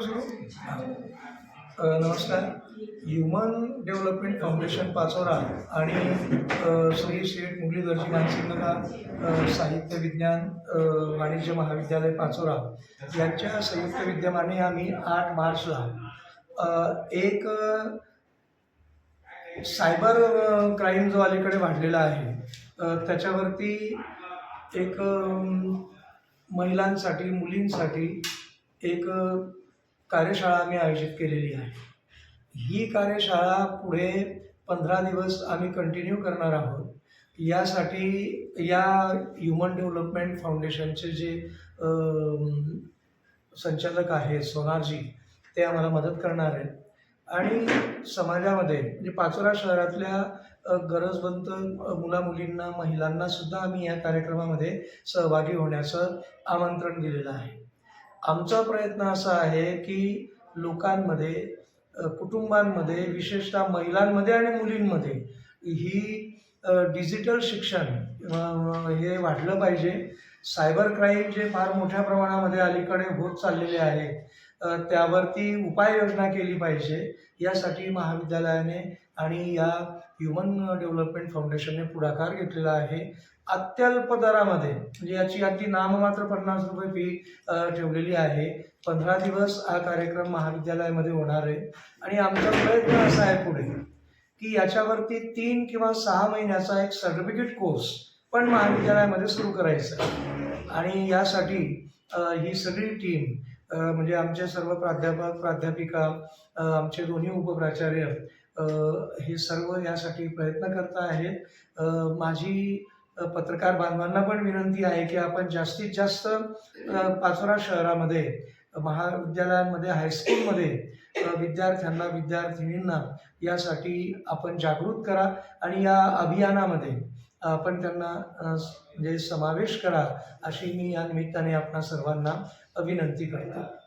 सुरू नमस्कार. Human development foundation Pachora आणि श्री शेठ मुरलीधरजी मानसिंगला साहित्य विज्ञान वाणिज्य महाविद्यालय पाचोरा यांच्या संयुक्त विद्यमाने आम्ही आठ मार्चला एक सायबर क्राईम जो अलीकडे वाढलेला आहे त्याच्यावरती एक महिलांसाठी मुलींसाठी एक कार्यशाळा आम्ही आयोजित केलेली आहे. ही कार्यशाळा पुढे पंधरा दिवस आम्ही कंटिन्यू करणार आहोत. यासाठी या ह्युमन डेव्हलपमेंट फाउंडेशनचे जे संचालक आहेत सोनारजी ते आम्हाला मदत करणार आहेत. आणि समाजामध्ये म्हणजे पाचोरा शहरातल्या गरजवंत मुलामुलींना महिलांना सुद्धा आम्ही या कार्यक्रमामध्ये सहभागी होण्याचं आमंत्रण दिलेलं आहे. आमचा प्रयत्न असा आहे की लोकांमध्ये कुटुंबांमध्ये विशेषतः महिलांमध्ये आणि मुलींमध्ये ही डिजिटल शिक्षण हे वाढलं पाहिजे. सायबर क्राईम जे फार मोठ्या प्रमाणामध्ये अलीकडे होत चाललेले आहे त्यावरती उपाययोजना केली पाहिजे. यासाठी महाविद्यालयाने आणि या ह्युमन डेव्हलपमेंट फाउंडेशनने पुढाकार घेतलेला आहे. अत्यल्प दरामध्ये म्हणजे याची अगदी नाममात्र पन्नास रुपये फी ठेवलेली आहे. पंधरा दिवस हा कार्यक्रम महाविद्यालयामध्ये होणार आहे. आणि आमचा प्रयत्न असा आहे पुढे की याच्यावरती तीन किंवा सहा महिन्याचा एक सर्टिफिकेट कोर्स पण महाविद्यालयामध्ये सुरू करायचा आणि यासाठी ही सगळी टीम म्हणजे आमचे सर्व प्राध्यापक प्राध्यापिका आमचे दोन्ही उपप्राचार्य हे सर्व यासाठी प्रयत्न करत आहेत. माझी पत्रकार बांधवांना पण विनंती आहे की आपण जास्तीत जास्त पाचोरा शहरामध्ये महाविद्यालयांमध्ये हायस्कूलमध्ये विद्यार्थ्यांना विद्यार्थिनींना यासाठी आपण जागृत करा आणि या अभियानामध्ये आपण त्यांना म्हणजे समावेश करा अशी मी या निमित्ताने आपणा सर्वांना विनंती करतो.